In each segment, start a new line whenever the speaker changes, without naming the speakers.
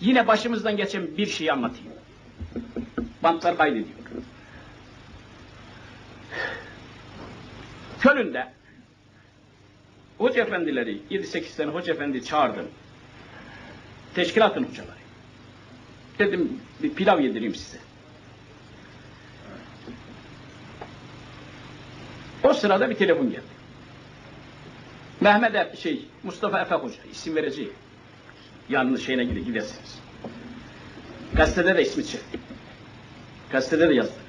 Yine başımızdan geçen bir şey anlatayım. Bantlar kaydediyor. Kölün'de hoca efendileri, 7-8 tane hoca efendi çağırdım. Teşkilatın hocaları. Dedim bir pilav yedireyim size. O sırada bir telefon geldi. Mehmet Er- şey Mustafa Efe Hoca isim vereceğim. Yanlış şeyine gide gidersiniz. Gazetede de ismi çıktı. Gazetede de yazdık.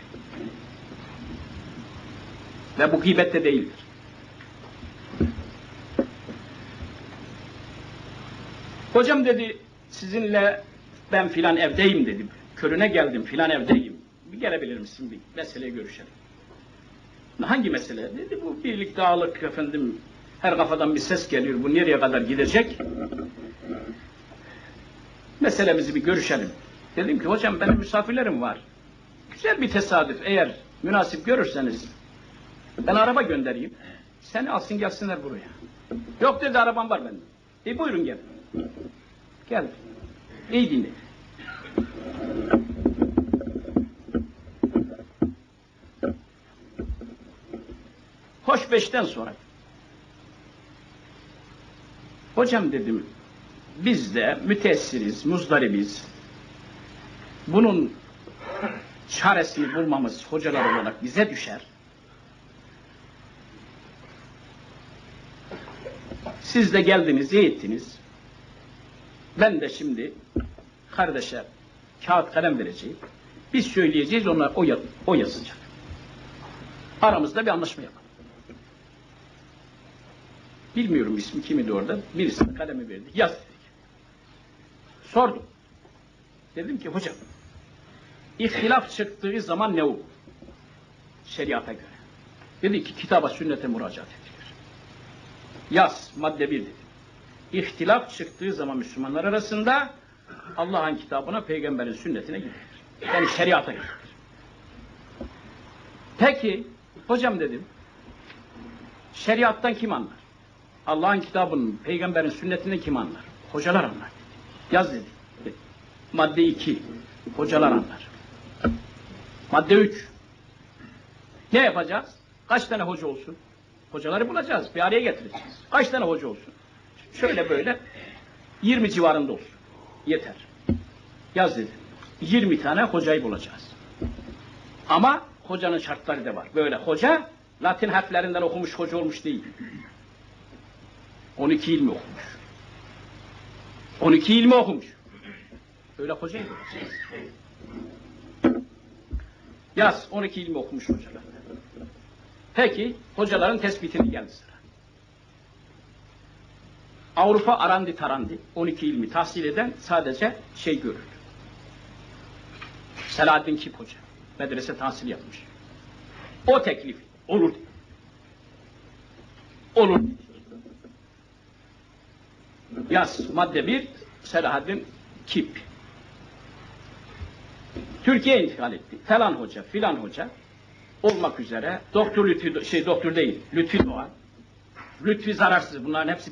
Ve bu gıybet de değildir. Hocam dedi sizinle ben filan evdeyim dedim. Körüne geldim filan evdeyim. Bir gelebilir misin bir meseleyi görüşelim. Hangi mesele? Dedi bu birlik dağılık efendim her kafadan bir ses geliyor. Bu nereye kadar gidecek? Meselemizi bir görüşelim. Dedim ki hocam benim misafirlerim var. Güzel bir tesadüf eğer münasip görürseniz ben araba göndereyim. Seni alsın gelsinler buraya. Yok dedi arabam var benim. E buyurun gel. Gel. İyi dinle. Hoş beşten sonra. Hocam dedim, biz de müteessiriz, muzdaribiz. Bunun çaresini bulmamız hocalar olarak bize düşer. Siz de geldiniz, iyi ettiniz. Ben de şimdi kardeşe kağıt kalem vereceğim. Biz söyleyeceğiz, onlar o, o yazacak. Aramızda bir anlaşma yapalım. Bilmiyorum ismi kimidi orada. Birisi kalemi verdi. Yaz. Sordum. Dedim ki hocam ihtilaf çıktığı zaman ne olur? Şeriata göre. Dedi ki kitaba sünnete müracaat edilir. Yaz madde bir dedi. İhtilaf çıktığı zaman Müslümanlar arasında Allah'ın kitabına, peygamberin sünnetine gidilir. Yani şeriata gidilir. Peki, hocam dedim, şeriattan kim anlar? Allah'ın kitabının, peygamberin sünnetini kim anlar? Hocalar anlar. Yaz dedi. Madde 2. Hocalar anlar. Madde 3. Ne yapacağız? Kaç tane hoca olsun? Hocaları bulacağız. Bir araya getireceğiz. Kaç tane hoca olsun? Şöyle böyle 20 civarında olsun. Yeter. Yaz dedi. 20 tane hocayı bulacağız. Ama hocanın şartları da var. Böyle hoca Latin harflerinden okumuş hoca olmuş değil. 12 ilmi okumuş. 12 ilmi okumuş. Öyle bulacağız. Yaz 12 ilmi okumuş hocalar. Peki hocaların tespitini geldi sıra. Avrupa arandi tarandi 12 ilmi tahsil eden sadece şey görür. Selahaddin Kip Hoca medrese tahsil yapmış. O teklif olur. Olur. Yaz madde 1 Selahaddin Kip. Türkiye intikal etti. Falan hoca, filan hoca olmak üzere doktor Lütfi, şey doktor değil, Lütfi Doğan, Lütfi Zararsız bunların hepsi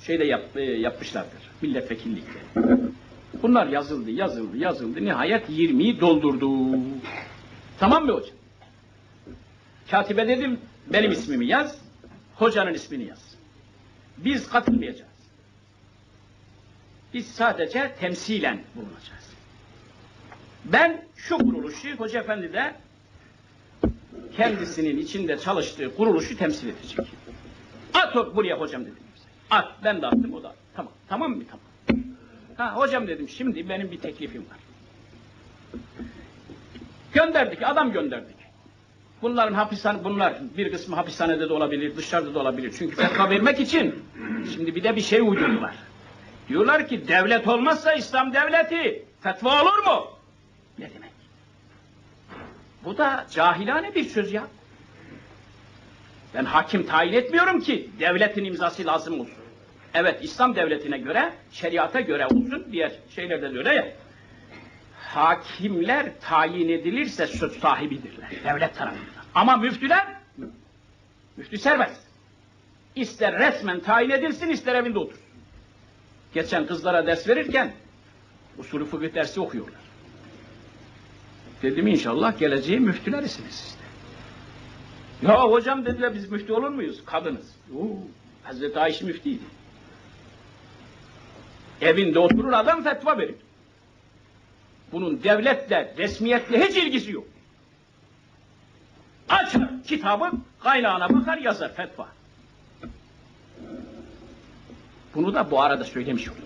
şeyde yap, e, yapmışlardır milletvekillikte. Bunlar yazıldı, yazıldı, yazıldı. Nihayet 20'yi doldurdu. Tamam mı hocam? Katibe dedim benim ismimi yaz, hocanın ismini yaz. Biz katılmayacağız. Biz sadece temsilen bulunacağız. Ben şu kuruluşu Hoca Efendi de kendisinin içinde çalıştığı kuruluşu temsil edecek. At buraya hocam dedim. At. Ben de attım o da. Tamam. Tamam mı? Tamam. Ha hocam dedim şimdi benim bir teklifim var. Gönderdik. Adam gönderdik. Bunların hapishane, bunlar bir kısmı hapishanede de olabilir, dışarıda da olabilir. Çünkü fetva vermek için şimdi bir de bir şey uydurdular. Diyorlar ki devlet olmazsa İslam devleti fetva olur mu? Ne demek? Bu da cahilane bir söz ya. Ben hakim tayin etmiyorum ki devletin imzası lazım olsun. Evet İslam devletine göre, şeriata göre olsun, diğer şeylerde de öyle ya. Hakimler tayin edilirse söz sahibidirler devlet tarafından. Ama müftüler, müftü serbest. İster resmen tayin edilsin, ister evinde otursun. Geçen kızlara ders verirken Usulü fıkıh dersi okuyorlar. Dedim inşallah geleceği müftülerisiniz siz. Ya hocam dediler biz müftü olur muyuz? Kadınız. Oo, Hazreti Ayşe müftüydü. Evinde oturur adam fetva verir. Bunun devletle, resmiyetle hiç ilgisi yok. Açar kitabı, kaynağına bakar yazar fetva. Bunu da bu arada söylemiş oldum.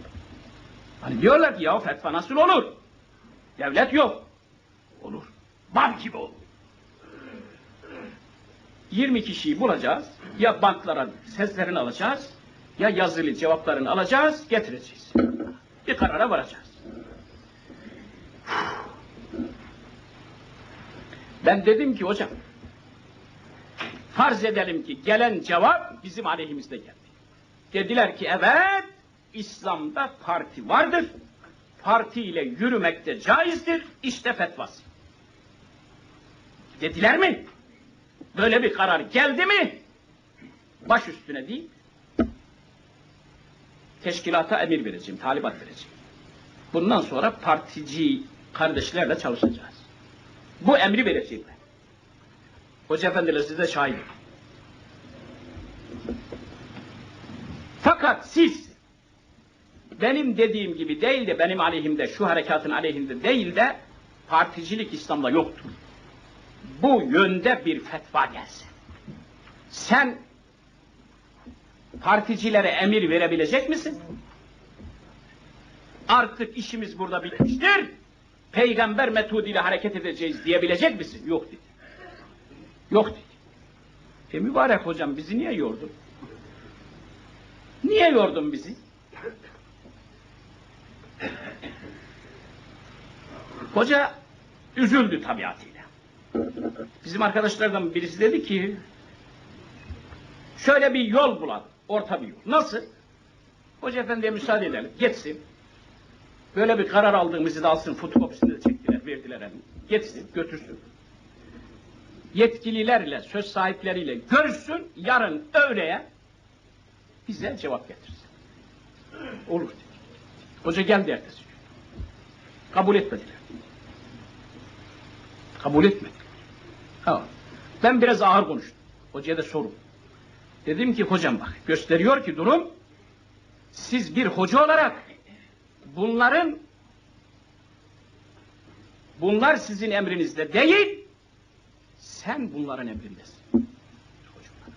Hani diyorlar ki ya fetva nasıl olur? Devlet yok. Olur. Bal gibi olur. 20 kişiyi bulacağız. Ya banklara seslerini alacağız. Ya yazılı cevaplarını alacağız, getireceğiz. Bir karara varacağız. Ben dedim ki hocam, farz edelim ki gelen cevap bizim aleyhimizde geldi. Dediler ki evet, İslam'da parti vardır. Parti ile yürümek de caizdir. İşte fetvası. Dediler mi? Böyle bir karar geldi mi? Baş üstüne değil. Teşkilata emir vereceğim, talimat vereceğim. Bundan sonra partici kardeşlerle çalışacağız. Bu emri vereceğim ben. Hoca efendiler size şahidim. Fakat siz benim dediğim gibi değil de benim aleyhimde, şu harekatın aleyhinde değil de particilik İslam'da yoktur. Bu yönde bir fetva gelsin. Sen particilere emir verebilecek misin? Artık işimiz burada bitmiştir. Peygamber metoduyla hareket edeceğiz diyebilecek misin? Yok dedi. Yok dedi. E mübarek hocam bizi niye yordun? Niye yordun bizi? Hoca üzüldü tabiatıyla. Bizim arkadaşlardan birisi dedi ki şöyle bir yol bulalım. Orta bir yol. Nasıl? Hoca efendiye müsaade edelim. Geçsin. Böyle bir karar aldığımızı da alsın. Fotokopisini de çektiler, verdiler eline. Geçsin, götürsün. Yetkililerle, söz sahipleriyle görüşsün. Yarın öğleye bize cevap getirsin. Olur dedi. Hoca geldi ertesi gün. Kabul etmediler. Kabul etmedi. Ha. Ben biraz ağır konuştum. Hocaya da sorum. Dedim ki hocam bak gösteriyor ki durum siz bir hoca olarak bunların bunlar sizin emrinizde değil sen bunların emrindesin. Çocuklar.